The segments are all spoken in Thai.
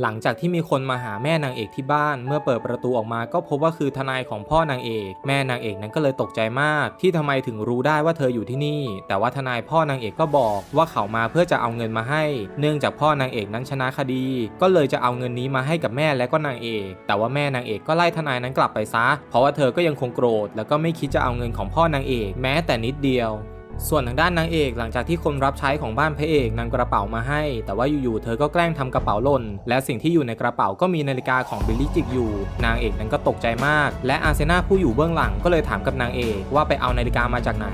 หลังจากที่มีคนมาหาแม่นางเอกที่บ้าน เมื่อเปิดประตูออกมาก็พบว่าคือทนายของพ่อนางเอก แม่นางเอกนั้นก็เลยตกใจมาก ที่ทำไมถึงรู้ได้ว่าเธออยู่ที่นี่ แต่ว่าทนายพ่อนางเอกก็บอกว่าเขามาเพื่อจะเอาเงินมาให้ เนื่องจากพ่อนางเอกนั้นชนะคดี ก็เลยจะเอาเงินนี้มาให้กับแม่และก็นางเอก แต่ว่าแม่นางเอกก็ไล่ทนายนั้นกลับไปซะ เพราะว่าเธอก็ยังคงโกรธแล้วก็ไม่คิดจะเอาเงินของพ่อนางเอก แม้แต่นิดเดียว ส่วนทางด้านนางเอกหลังจากที่คนรับใช้ของบ้านพระเอกนำกระเป๋ามาให้ แต่ว่าอยู่ๆเธอก็แกล้งทำกระเป๋าหล่น และสิ่งที่อยู่ในกระเป๋าก็มีนาฬิกาของบิลลี่จิกอยู่ นางเอกนั้นก็ตกใจมาก และอาเซนาผู้อยู่เบื้องหลังก็เลยถามกับนางเอกว่าไปเอานาฬิกามาจากไหน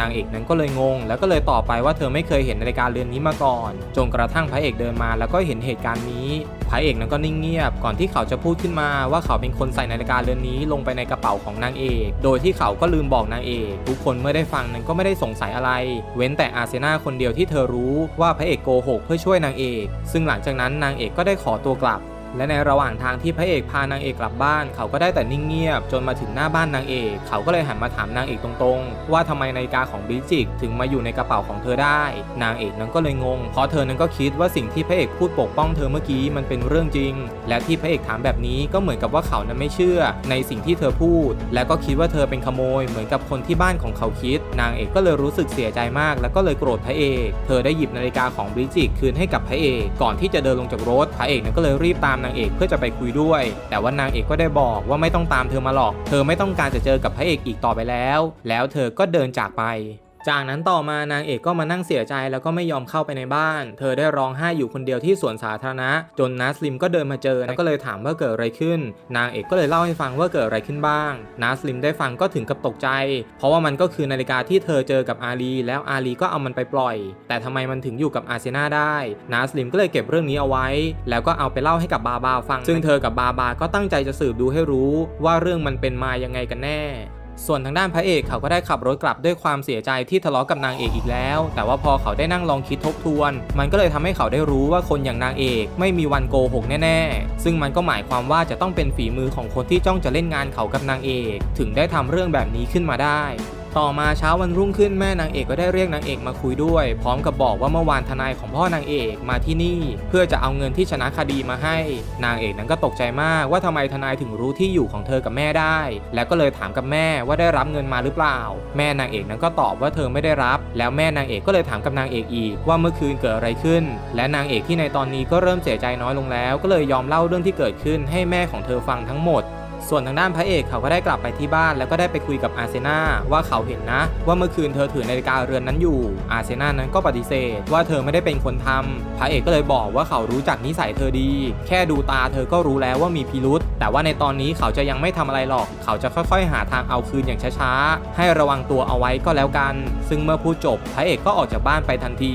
นางเอกนั้นก็เลยงง แล้วก็เลยตอบไปว่าเธอไม่เคยเห็นนาฬิกาเรือนนี้มาก่อน จนกระทั่งพระเอกเดินมา แล้วก็เห็นเหตุการณ์นี้พระเอกนั้นก็นิ่งเงียบก่อนที่เขาจะพูดขึ้นมาว่าเขาเป็นคนใส่นาฬิกาเรือนนี้ลงไปในกระเป๋าของนางเอก โดยที่เขาก็ลืมบอกนางเอก ทุกคนเมื่อได้ฟังนั้นก็ไม่ได้สงสัยอะไร เว้นแต่อาเซนาคนเดียวที่เธอรู้ว่าพระเอกโกหกเพื่อช่วยนางเอก ซึ่งหลังจากนั้นนางเอกก็ได้ขอตัวกลับ และในระหว่างทางที่พระเอกพานางเอกกลับบ้าน เขาก็ได้แต่นิ่งเงียบ จนมาถึงหน้าบ้านนางเอก เขาก็เลยหันมาถามนางเอกตรงๆ ว่าทำไมนาฬิกาของบิลจิกถึงมาอยู่ในกระเป๋าของเธอได้ นางเอกนั้นก็เลยงง เพราะเธอนั้นก็คิดว่าสิ่งที่พระเอกพูดปกป้องเธอเมื่อกี้มันเป็นเรื่องจริง และที่พระเอกถามแบบนี้ก็เหมือนกับว่าเขานั้นไม่เชื่อ ในสิ่งที่เธอพูด และก็คิดว่าเธอเป็นขโมย เหมือนกับคนที่บ้านของเขาคิด นางเอกก็เลยรู้สึกเสียใจมาก แล้วก็เลยโกรธพระเอก เธอได้หยิบนาฬิกาของบิลจิกคืนให้กับพระเอก ก่อนที่จะเดินลงจากรถพระเอกนั้นก็เลยรีบตามนางเอกเพื่อจะไปคุยด้วย แต่ว่านางเอกก็ได้บอกว่าไม่ต้องตามเธอมาหรอก เธอไม่ต้องการจะเจอกับพระเอกอีกต่อไปแล้ว แล้วเธอก็เดินจากไป จากนั้นต่อมานางเอกก็มานั่งเสียใจแล้วก็ไม่ยอมเข้าไปในบ้าน เธอได้ร้องไห้อยู่คนเดียวที่สวนสาธารณะ จนนัสลิมก็เดินมาเจอแล้วก็เลยถามว่าเกิดอะไรขึ้น นางเอกก็เลยเล่าให้ฟังว่าเกิดอะไรขึ้นบ้างนัสลิมได้ฟังก็ถึงกับตกใจ เพราะว่ามันก็คือนาฬิกาที่เธอเจอกับอาลี แล้วอาลีก็เอามันไปปล่อย แต่ทำไมมันถึงอยู่กับอาเซนาได้นัสลิมก็เลยเก็บเรื่องนี้เอาไว้ แล้วก็เอาไปเล่าให้กับบาบาฟัง ซึ่งเธอกับบาบาก็ตั้งใจจะสืบดูให้รู้ว่าเรื่องมันเป็นมายังไงกันแน่ ส่วนทางด้านพระเอกเขาก็ได้ขับรถกลับด้วยความเสียใจที่ทะเลาะกับนางเอกอีกแล้ว แต่ว่าพอเขาได้นั่งลองคิดทบทวน มันก็เลยทำให้เขาได้รู้ว่าคนอย่างนางเอกไม่มีวันโกหกแน่ๆ ซึ่งมันก็หมายความว่าจะต้องเป็นฝีมือของคนที่จ้องจะเล่นงานเขากับนางเอก ถึงได้ทำเรื่องแบบนี้ขึ้นมาได้ ต่อมาเช้าวันรุ่งขึ้นแม่นางเอกก็ได้เรียกนางเอกมาคุยด้วย พร้อมกับบอกว่าเมื่อวานทนายของพ่อนางเอกมาที่นี่ เพื่อจะเอาเงินที่ชนะคดีมาให้ นางเอกนั้นก็ตกใจมากว่าทำไมทนายถึงรู้ที่อยู่ของเธอกับแม่ได้ แล้วก็เลยถามกับแม่ว่าได้รับเงินมาหรือเปล่า แม่นางเอกนั้นก็ตอบว่าเธอไม่ได้รับ แล้วแม่นางเอกก็เลยถามกับนางเอกอีกว่าเมื่อคืนเกิดอะไรขึ้น และนางเอกที่ในตอนนี้ก็เริ่มเสียใจน้อยลงแล้ว ก็เลยยอมเล่าเรื่องที่เกิดขึ้นให้แม่ของเธอฟังทั้งหมด ส่วนทางด้านพระเอกเขาก็ได้กลับไปที่บ้าน แล้วก็ได้ไปคุยกับอาเซนาว่าเขาเห็นนะ ว่าเมื่อคืนเธอถือนาฬิกาเรือนนั้นอยู่ อาเซนานั้นก็ปฏิเสธ ว่าเธอไม่ได้เป็นคนทำพระเอกก็เลยบอกว่าเขารู้จักนิสัยเธอดี แค่ดูตาเธอก็รู้แล้วว่ามีพิรุษแต่ว่าในตอนนี้เขาจะยังไม่ทำอะไรหรอก เขาจะค่อยๆ หาทางเอาคืนอย่างช้าๆให้ระวังตัวเอาไว้ก็แล้วกัน ซึ่งเมื่อพูดจบพระเอกก็ออกจากบ้านไปทันที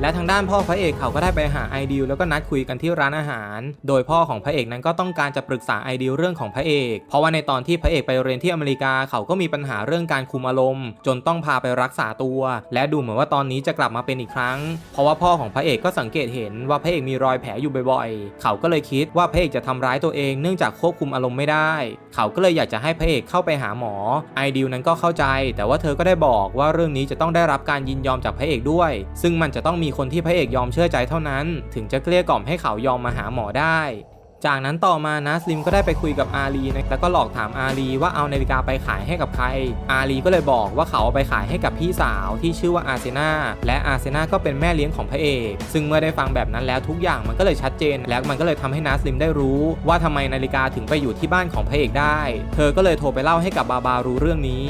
และทางด้านพ่อพระเอกเขาก็ได้ไปหาไอดิวแล้วก็นัดคุยกันที่ร้านอาหาร โดยพ่อของพระเอกนั้นก็ต้องการจะปรึกษาไอดิวเรื่องของพระเอก เพราะว่าในตอนที่พระเอกไปเรียนที่อเมริกาเขาก็มีปัญหาเรื่องการคุมอารมณ์ จนต้องพาไปรักษาตัว และดูเหมือนว่าตอนนี้จะกลับมาเป็นอีกครั้ง เพราะว่าพ่อของพระเอกก็สังเกตเห็นว่าพระเอกมีรอยแผลอยู่บ่อยๆ เขาก็เลยคิดว่าพระเอกจะทำร้ายตัวเองเนื่องจากควบคุมอารมณ์ไม่ได้ เขาก็เลยอยากจะให้พระเอกเข้าไปหาหมอไอดิวนั้นก็เข้าใจ แต่ว่าเธอก็ได้บอกว่าเรื่องนี้จะต้องได้รับการยินยอมจากพระเอกด้วย ซึ่งมันจะต้องมีีคนที่พระเอกยอมเชื่อใจเท่านั้น ถึงจะเกลี้ยกล่อมให้เขายอมมาหาหมอได้ จากนั้นต่อมานะสลิมก็ได้ไปคุยกับอาลีนะแล้วก็หลอกถามอาลีว่าเอานาฬิกาไปขายให้กับใคร อาลีก็เลยบอกว่าเขาเอาไปขายให้กับพี่สาวที่ชื่อว่าอาเซนาและอาเซนาก็เป็นแม่เลี้ยงของพระเอก ซึ่งเมื่อได้ฟังแบบนั้นแล้วทุกอย่างมันก็เลยชัดเจน แล้วมันก็เลยทำให้นาสลิมได้รู้ ว่าทำไมนาฬิกาถึงไปอยู่ที่บ้านของพระเอกได้ เธอก็เลยโทรไปเล่าให้กับบาบารู้เรื่องนี้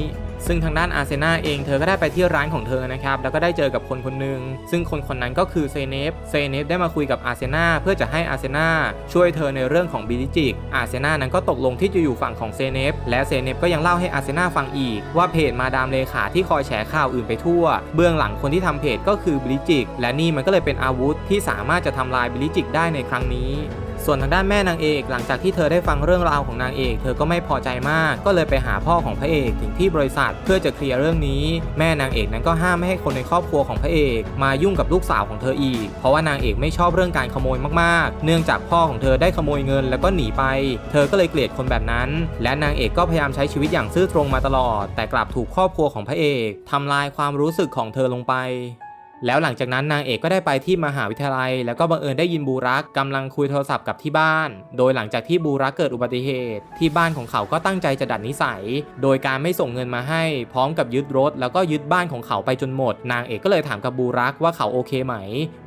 ซึ่งทางด้านอาร์เซนาเองเธอก็ได้ไปที่ร้านของเธอนะครับแล้วก็ได้เจอกับคนคนหนึ่งซึ่งคนคนนั้นก็คือเซเนฟเซเนฟได้มาคุยกับอาร์เซนาเพื่อจะให้อาร์เซนาช่วยเธอในเรื่องของบิลิจิกอาร์เซนานั้นก็ตกลงที่จะอยู่ฝั่งของเซเนฟและเซเนฟก็ยังเล่าให้อาร์เซนาฟังอีก ว่าเพจมาดามเลขาที่คอยแฉข่าวอื่นไปทั่ว เบื้องหลังคนที่ทำเพจก็คือบิลิจิกและนี่มันก็เลยเป็นอาวุธที่สามารถจะทำลายบิลิจิกได้ในครั้งนี้ ส่วนทางด้านแม่นางเอกหลังจากที่เธอได้ฟังเรื่องราวของนางเอก เธอก็ไม่พอใจมาก ก็เลยไปหาพ่อของพระเอกถึงที่บริษัทเพื่อจะเคลียร์เรื่องนี้ แม่นางเอกนั้นก็ห้ามไม่ให้คนในครอบครัวของพระเอก มายุ่งกับลูกสาวของเธออีก เพราะว่านางเอกไม่ชอบเรื่องการขโมยมากๆ เนื่องจากพ่อของเธอได้ขโมยเงินแล้วก็หนีไป เธอก็เลยเกลียดคนแบบนั้น และนางเอกก็พยายามใช้ชีวิตอย่างซื่อตรงมาตลอด แต่กลับถูกครอบครัวของพระเอกทำลายความรู้สึกของเธอลงไป แล้วหลังจากนั้นนางเอกก็ได้ไปที่มหาวิทยาลัย แล้วก็บังเอิญได้ยินบูรักกำลังคุยโทรศัพท์กับที่บ้าน โดยหลังจากที่บูรักเกิดอุบัติเหตุ ที่บ้านของเขาก็ตั้งใจจะดัดนิสัย โดยการไม่ส่งเงินมาให้ พร้อมกับยึดรถ แล้วก็ยึดบ้านของเขาไปจนหมด นางเอกก็เลยถามกับบูรักว่าเขาโอเคไหม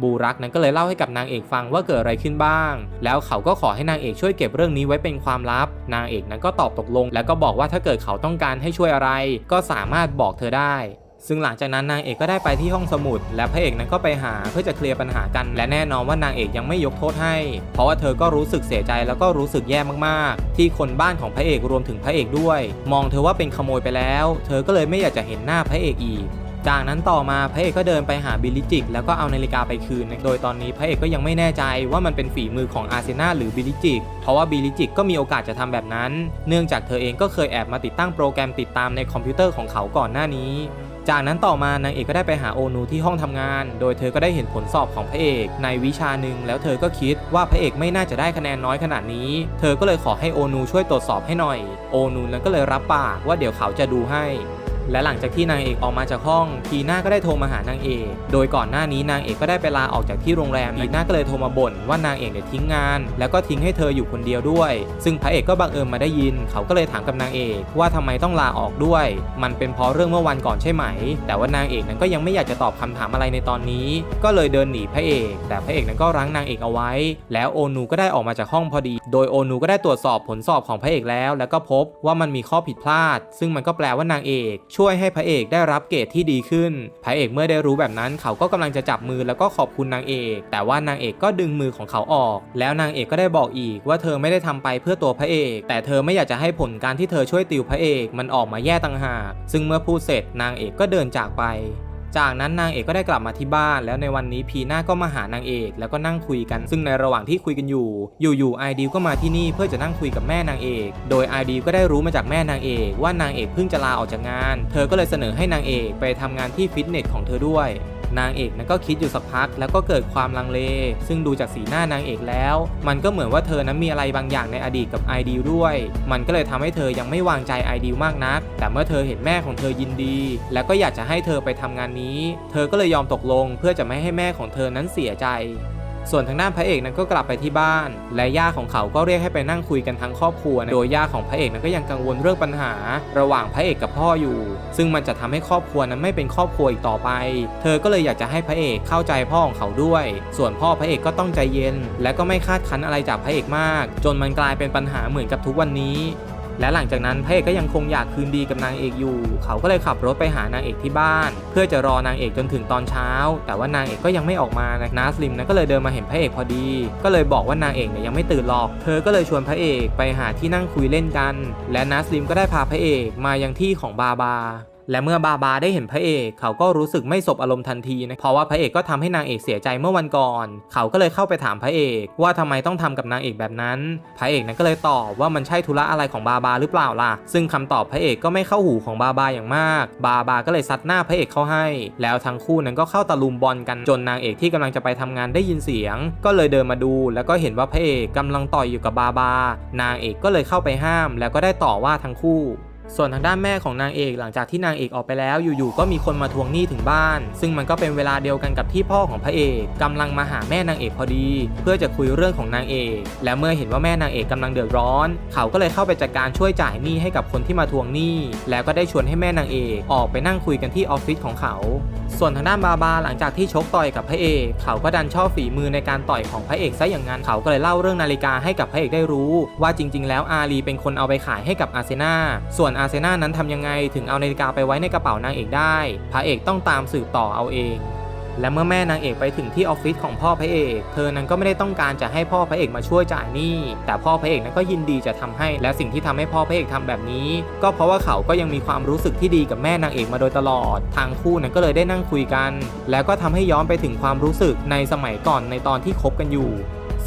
บูรักนั้นก็เลยเล่าให้กับนางเอกฟังว่าเกิดอะไรขึ้นบ้าง แล้วเขาก็ขอให้นางเอกช่วยเก็บเรื่องนี้ไว้เป็นความลับ นางเอกนั้นก็ตอบตกลง แล้วก็บอกว่าถ้าเกิดเขาต้องการให้ช่วยอะไร ก็สามารถบอกเธอได้ ซึ่งหลังจากนั้นนางเอกก็ได้ไปที่ห้องสมุด และพระเอกนั้นก็ไปหาเพื่อจะเคลียร์ปัญหากัน และแน่นอนว่านางเอกยังไม่ยกโทษให้ เพราะว่าเธอก็รู้สึกเสียใจแล้วก็รู้สึกแย่มากๆ ที่คนบ้านของพระเอกรวมถึงพระเอกด้วย มองเธอว่าเป็นขโมยไปแล้ว เธอก็เลยไม่อยากจะเห็นหน้าพระเอกอีกจากนั้นต่อมาพระเอกก็เดินไปหาบิลลิจิก แล้วก็เอานาฬิกาไปคืน โดยตอนนี้พระเอกก็ยังไม่แน่ใจว่ามันเป็นฝีมือของอาร์เซนาหรือบิลลิจิก เพราะว่าบิลลิจิกก็มีโอกาสจะทำแบบนั้น เนื่องจากเธอเองก็เคยแอบมาติดตั้งโปรแกรมติดตามในคอมพิวเตอร์ของเขาก่อนหน้านี้ จากนั้นต่อมานางเอกก็ได้ไปหาโอนูที่ห้องทำงาน โดยเธอก็ได้เห็นผลสอบของพระเอกในวิชาหนึ่งแล้วเธอก็คิดว่าพระเอกไม่น่าจะได้คะแนนน้อยขนาดนี้ เธอก็เลยขอให้โอนูช่วยตรวจสอบให้หน่อย โอนูนั้นก็เลยรับปากว่าเดี๋ยวเขาจะดูให้ และหลังจากที่นางเอกออกมาจากห้องทีน่าก็ได้โทรมาหานางเอก โดยก่อนหน้านี้นางเอกก็ได้ไปลาออกจากที่โรงแรมทีน่าก็เลยโทรมาบ่นว่านางเอกเนี่ยทิ้งงาน แล้วก็ทิ้งให้เธออยู่คนเดียวด้วย ซึ่งพระเอกก็บังเอิญมาได้ยิน เขาก็เลยถามกับนางเอกว่าทำไมต้องลาออกด้วย มันเป็นเพราะเรื่องเมื่อวันก่อนใช่ไหม แต่ว่านางเอกนั้นก็ยังไม่อยากจะตอบคำถามอะไรในตอนนี้ ก็เลยเดินหนีพระเอก แต่พระเอกนั้นก็รั้งนางเอกเอาไว้ แล้วโอนูก็ได้ออกมาจากห้องพอดี โดยโอนูก็ได้ตรวจสอบผลสอบของพระเอกแล้ว แล้วก็พบว่ามันมีข้อผิดพลาด ซึ่งมันก็แปลว่านางเอกช่วยให้พระเอกได้รับเกรดที่ดีขึ้น พระเอกเมื่อได้รู้แบบนั้นเขาก็กำลังจะจับมือแล้วก็ขอบคุณนางเอก แต่ว่านางเอกก็ดึงมือของเขาออก แล้วนางเอกก็ได้บอกอีกว่าเธอไม่ได้ทำไปเพื่อตัวพระเอก แต่เธอไม่อยากจะให้ผลการที่เธอช่วยติวพระเอกมันออกมาแย่ต่างหาก ซึ่งเมื่อพูดเสร็จนางเอกก็เดินจากไป จากนั้นนางเอกก็ได้กลับมาที่บ้าน แล้วในวันนี้พีน่าก็มาหานางเอก แล้วก็นั่งคุยกัน ซึ่งในระหว่างที่คุยกันอยู่ อยู่ๆไอดิวก็มาที่นี่เพื่อจะนั่งคุยกับแม่นางเอก โดยไอดีก็ได้รู้มาจากแม่นางเอกว่านางเอกเพิ่งจะลาออกจากงาน เธอก็เลยเสนอให้นางเอกไปทำงานที่ฟิตเนสของเธอด้วย นางเอกนั้นก็คิดอยู่สักพัก แล้วก็เกิดความลังเล ซึ่งดูจากสีหน้านางเอกแล้ว มันก็เหมือนว่าเธอนั้นมีอะไรบางอย่างในอดีตกับไอดีด้วย มันก็เลยทำให้เธอยังไม่วางใจไอดีมากนัก แต่เมื่อเธอเห็นแม่ของเธอยินดี แล้วก็อยากจะให้เธอไปทำงานนี้ เธอก็เลยยอมตกลง เพื่อจะไม่ให้แม่ของเธอนั้นเสียใจ ส่วนทางด้านพระเอกนั้นก็กลับไปที่บ้าน และย่าของเขาก็เรียกให้ไปนั่งคุยกันทั้งครอบครัว โดยย่าของพระเอกนั้นก็ยังกังวลเรื่องปัญหา ระหว่างพระเอกกับพ่ออยู่ ซึ่งมันจะทำให้ครอบครัวนั้นไม่เป็นครอบครัวอีกต่อไป เธอก็เลยอยากจะให้พระเอกเข้าใจพ่อของเขาด้วย ส่วนพ่อพระเอกก็ต้องใจเย็น และก็ไม่คาดคั้นอะไรจากพระเอกมาก จนมันกลายเป็นปัญหาเหมือนกับทุกวันนี้ และหลังจากนั้นพระเอกก็ยังคงอยากคืนดีกับนางเอกอยู่ เขาก็เลยขับรถไปหานางเอกที่บ้าน เพื่อจะรอนางเอกจนถึงตอนเช้า แต่ว่านางเอกก็ยังไม่ออกมานะนาสลิมนะก็เลยเดินมาเห็นพระเอกพอดี ก็เลยบอกว่านางเอกเนี่ยยังไม่ตื่นหรอก เธอก็เลยชวนพระเอกไปหาที่นั่งคุยเล่นกัน และนาสลิมก็ได้พาพระเอกมายังที่ของบาบา และเมื่อบาบาได้เห็นพระเอกเขาก็รู้สึกไม่สบอารมณ์ทันทีนะเพราะว่าพระเอกก็ทำให้นางเอกเสียใจเมื่อวันก่อน เขาก็เลยเข้าไปถามพระเอกว่าทำไมต้องทำกับนางเอกแบบนั้น พระเอกนั้นก็เลยตอบว่ามันใช่ธุระอะไรของบาบาหรือเปล่าล่ะ ซึ่งคำตอบพระเอกก็ไม่เข้าหูของบาบาอย่างมาก บาบาก็เลยซัดหน้าพระเอกเข้าให้ แล้วทั้งคู่นั้นก็เข้าตะลุมบอลกันจนนางเอกที่กำลังจะไปทำงานได้ยินเสียง ก็เลยเดินมาดู แล้วก็เห็นว่าพระเอกกำลังต่อยอยู่กับบาบา นางเอกก็เลยเข้าไปห้าม แล้วก็ได้ต่อว่าทั้งคู่ ส่วนทางด้านแม่ของนางเอกหลังจากที่นางเอกออกไปแล้ว อยู่ๆก็มีคนมาทวงหนี้ถึงบ้าน ซึ่งมันก็เป็นเวลาเดียวกันกับที่พ่อของพระเอกกำลังมาหาแม่นางเอกพอดี เพื่อจะคุยเรื่องของนางเอก และเมื่อเห็นว่าแม่นางเอกกำลังเดือดร้อน เขาก็เลยเข้าไปจัดการช่วยจ่ายหนี้ให้กับคนที่มาทวงหนี้ แล้วก็ได้ชวนให้แม่นางเอกออกไปนั่งคุยกันที่ออฟฟิศของเขา ส่วนทางด้านบาบาหลังจากที่ชกต่อยกับพระเอก เขาก็ดันชอบฝีมือในการต่อยของพระเอกซะอย่างนั้นเขาก็เลยเล่าเรื่องนาฬิกาให้กับพระเอกได้รู้ ว่าจริง ๆ แล้วอาลีเป็นคนเอาไปขายให้กับอาร์เซนาส่วนอาร์เซนานั้นทำยังไงถึงเอานาฬิกาไปไว้ในกระเป๋านางเอกได้ พระเอกต้องตามสืบต่อเอาเอง และเมื่อแม่นางเอกไปถึงที่ออฟฟิศของพ่อพระเอก เธอนั้นก็ไม่ได้ต้องการจะให้พ่อพระเอกมาช่วยจ่ายหนี้ แต่พ่อพระเอกนั้นก็ยินดีจะทำให้ และสิ่งที่ทำให้พ่อพระเอกทำแบบนี้ ก็เพราะว่าเขาก็ยังมีความรู้สึกที่ดีกับแม่นางเอกมาโดยตลอด ทางคู่นั้นก็เลยได้นั่งคุยกัน แล้วก็ทำให้ย้อนไปถึงความรู้สึกในสมัยก่อนในตอนที่คบกันอยู่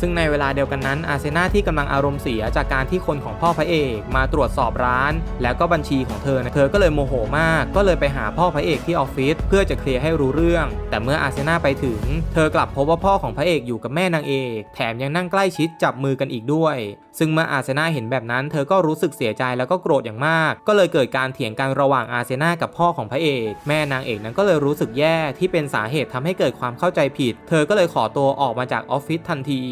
ซึ่งในเวลาเดียวกันนั้นอาเซนาที่กำลังอารมณ์เสียจากการที่คนของพ่อพระเอกมาตรวจสอบร้าน แล้วก็บัญชีของเธอนะเธอก็เลยโมโหมาก ก็เลยไปหาพ่อพระเอกที่ออฟฟิศเพื่อจะเคลียร์ให้รู้เรื่อง แต่เมื่ออาเซนาไปถึง เธอกลับพบว่าพ่อของพระเอกอยู่กับแม่นางเอก แถมยังนั่งใกล้ชิดจับมือกันอีกด้วย ซึ่งเมื่ออาเซนาเห็นแบบนั้น เธอก็รู้สึกเสียใจแล้วก็โกรธอย่างมาก ก็เลยเกิดการเถียงกันระหว่างอาเซนากับพ่อของพระเอก แม่นางเอกนั้นก็เลยรู้สึกแย่ที่เป็นสาเหตุทำให้เกิดความเข้าใจผิด เธอก็เลยขอตัวออกมาจากออฟฟิศทันที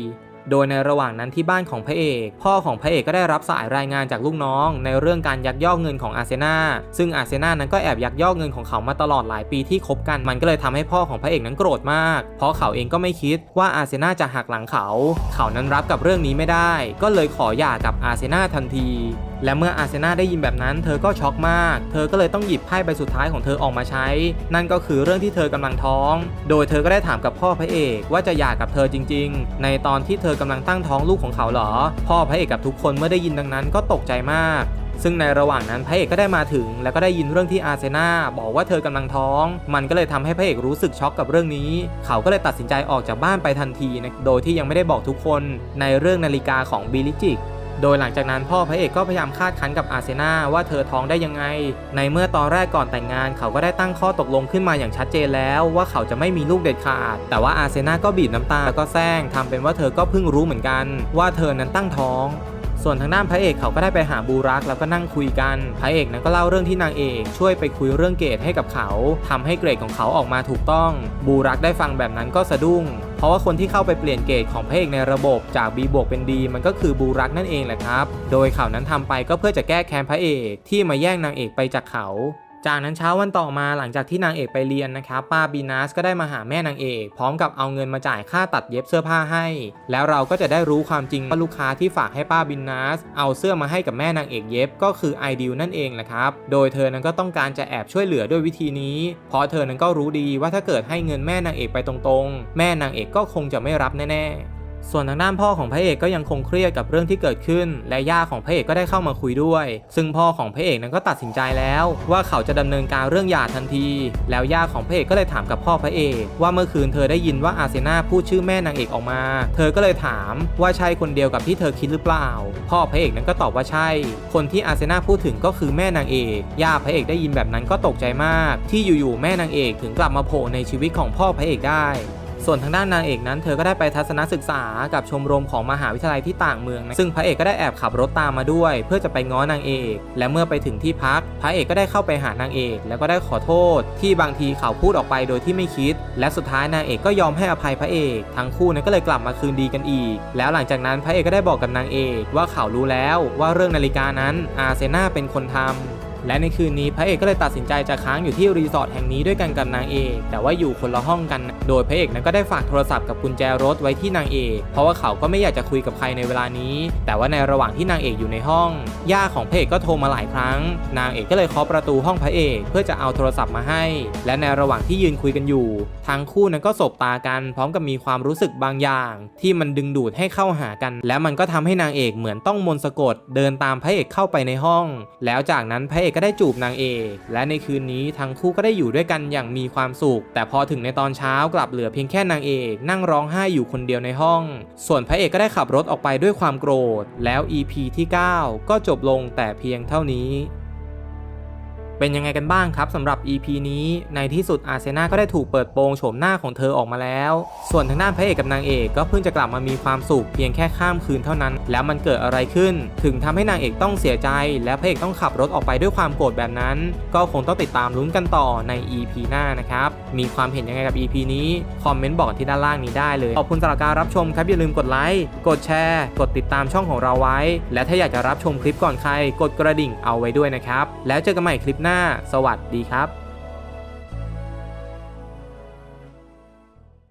โดยในระหว่างนั้นที่บ้านของพระเอก พ่อของพระเอกก็ได้รับสายรายงานจากลูกน้อง ในเรื่องการยักยอกเงินของอาเซนาซึ่งอาเซนานั้นก็แอบยักยอกเงินของเขามาตลอดหลายปีที่คบกันมันก็เลยทำให้พ่อของพระเอกนั้นโกรธมาก เพราะเขาเองก็ไม่คิดว่าอาเซนาจะหักหลังเขา เขานั้นรับกับเรื่องนี้ไม่ได้ ก็เลยขอหย่ากับอาเซนาทันทีและเมื่ออาร์เซนาได้ยินแบบนั้นเธอก็ช็อกมาก เธอก็เลยต้องหยิบไพ่ใบสุดท้ายของเธอออกมาใช้ นั่นก็คือเรื่องที่เธอกำลังท้อง โดยเธอก็ได้ถามกับพ่อพระเอก ว่าจะหย่ากับเธอจริง ๆ ในตอนที่เธอกำลังตั้งท้องลูกของเขาเหรอ พ่อพระเอกกับทุกคนเมื่อได้ยินดังนั้นก็ตกใจมากซึ่งในระหว่างนั้นพระเอกก็ได้มาถึง แล้วก็ได้ยินเรื่องที่อาร์เซนาบอกว่าเธอกำลังท้อง มันก็เลยทำให้พระเอกรู้สึกช็อกกับเรื่องนี้ เขาก็เลยตัดสินใจออกจากบ้านไปทันทีนะโดยที่ยังไม่ได้บอกทุกคนในเรื่องนาฬิกาของบิลลิจิก โดยหลังจากนั้นพ่อพระเอกก็พยายามคาดคั้นกับอาเซนาว่าเธอท้องได้ยังไง ในเมื่อตอนแรกก่อนแต่งงานเขาก็ได้ตั้งข้อตกลงขึ้นมาอย่างชัดเจนแล้ว ว่าเขาจะไม่มีลูกเด็ดขาด แต่ว่าอาเซนาก็บีบน้ำตาแล้วก็แซงทำเป็นว่าเธอก็เพิ่งรู้เหมือนกัน ว่าเธอนั้นตั้งท้องส่วนทางด้านพระเอกเขาก็ได้ไปหาบูรักแล้วก็นั่งคุยกัน พระเอกนั้นก็เล่าเรื่องที่นางเอกช่วยไปคุยเรื่องเกรดให้กับเขาทำให้เกรดของเขาออกมาถูกต้อง บูรักได้ฟังแบบนั้นก็สะดุ้ง เพราะว่าคนที่เข้าไปเปลี่ยนเกรดของพระเอกในระบบจาก B บวกเป็น D มันก็คือบูรักนั่นเองแหละครับ โดยข่าวนั้นทำไปก็เพื่อจะแก้แค้นพระเอกที่มาแย่งนางเอกไปจากเขา จากนั้นเช้าวันต่อมาหลังจากที่นางเอกไปเรียนนะครับป้าบีนัสก็ได้มาหาแม่นางเอก พร้อมกับเอาเงินมาจ่ายค่าตัดเย็บเสื้อผ้าให้ แล้วเราก็จะได้รู้ความจริงว่าลูกค้าที่ฝากให้ป้าบินนัสเอาเสื้อมาให้กับแม่นางเอกเย็บก็คือไอดิวนั่นเองแหละครับ โดยเธอนั้นก็ต้องการจะแอบช่วยเหลือด้วยวิธีนี้ เพราะเธอนั้นก็รู้ดีว่าถ้าเกิดให้เงินแม่นางเอกไปตรงๆ แม่นางเอกก็คงจะไม่รับแน่ๆ ส่วนทางด้านพ่อของพระเอกก็ยังคงเครียดกับเรื่องที่เกิดขึ้น และย่าของพระเอกก็ได้เข้ามาคุยด้วย ซึ่งพ่อของพระเอกนั้นก็ตัดสินใจแล้ว ว่าเขาจะดำเนินการเรื่องหย่าทันที แล้วย่าของพระเอกก็เลยถามกับพ่อพระเอก ว่าเมื่อคืนเธอได้ยินว่าอาเซนาพูดชื่อแม่นางเอกออกมา เธอก็เลยถามว่าใช่คนเดียวกับที่เธอคิดหรือเปล่า พ่อพระเอกนั้นก็ตอบว่าใช่ คนที่อาเซนาพูดถึงก็คือแม่นางเอกย่าพระเอกได้ยินแบบนั้นก็ตกใจมาก ที่อยู่ๆแม่นางเอกถึงกลับมาโผล่ในชีวิตของพ่อพระเอกได้ ส่วนทางด้านนางเอกนั้นเธอก็ได้ไปทัศนศึกษากับชมรมของมหาวิทยาลัยที่ต่างเมืองนะซึ่งพระเอกก็ได้แอบขับรถตามมาด้วย เพื่อจะไปง้อนางเอก และเมื่อไปถึงที่พัก พระเอกก็ได้เข้าไปหานางเอก แล้วก็ได้ขอโทษ ที่บางทีเขาพูดออกไปโดยที่ไม่คิด และสุดท้ายนางเอกก็ยอมให้อภัยพระเอก ทั้งคู่นั้นก็เลยกลับมาคืนดีกันอีก แล้วหลังจากนั้นพระเอกก็ได้บอกกับนางเอก ว่าเขารู้แล้วว่าเรื่องนาฬิกานั้นอาเซนาเป็นคนทำ และในคืนนี้พระเอกก็เลยตัดสินใจจะค้างอยู่ที่รีสอร์ทแห่งนี้ด้วยกันกับนางเอกแต่ว่าอยู่คนละห้องกัน โดยพระเอกนั้นก็ได้ฝากโทรศัพท์กับกุญแจรถไว้ที่นางเอก เพราะว่าเขาก็ไม่อยากจะคุยกับใครในเวลานี้ แต่ว่าในระหว่างที่นางเอกอยู่ในห้องย่าของพระเอกก็โทรมาหลายครั้ง นางเอกก็เลยเคาะประตูห้องพระเอก เพื่อจะเอาโทรศัพท์มาให้ และในระหว่างที่ยืนคุยกันอยู่ทั้งคู่นั้นก็สบตากัน พร้อมกับมีความรู้สึกบางอย่าง ที่มันดึงดูดให้เข้าหากัน และมันก็ทำให้นางเอกเหมือนต้องมนต์สะกด เดินตามพระเอกเข้าไปในห้อง แล้วจากนั้นพระเอกก็ได้จูบนางเอกและในคืนนี้ทั้งคู่ก็ได้อยู่ด้วยกันอย่างมีความสุข แต่พอถึงในตอนเช้ากลับเหลือเพียงแค่นางเอกนั่งร้องไห้อยู่คนเดียวในห้อง ส่วนพระเอกก็ได้ขับรถออกไปด้วยความโกรธ แล้ว EP ที่ 9 ก็จบลงแต่เพียงเท่านี้ เป็นยังไงกันบ้างครับสำหรับ EP นี้ในที่สุดอาร์เซนาก็ได้ถูกเปิดโปงโฉมหน้าของเธอออกมาแล้ว ส่วนทางด้านพระเอกกับนางเอกก็เพิ่งจะกลับมามีความสุขเพียงแค่ข้ามคืนเท่านั้น แล้วมันเกิดอะไรขึ้น ถึงทำให้นางเอกต้องเสียใจ และพระเอกต้องขับรถออกไปด้วยความโกรธแบบนั้น ก็คงต้องติดตามลุ้นกันต่อใน EP หน้านะครับมีความเห็นยังไงกับ EP นี้คอมเมนต์บอกที่ด้านล่างนี้ได้เลยขอบคุณสำหรับการรับชมครับอย่าลืมกดไลค์กดแชร์ กดติดตามช่องของเราไว้ และถ้าอยากจะรับชมคลิปก่อนใคร กดกระดิ่งเอาไว้ด้วยนะครับแล้วเจอกันใหม่คลิปหน้า สวัสดีครับ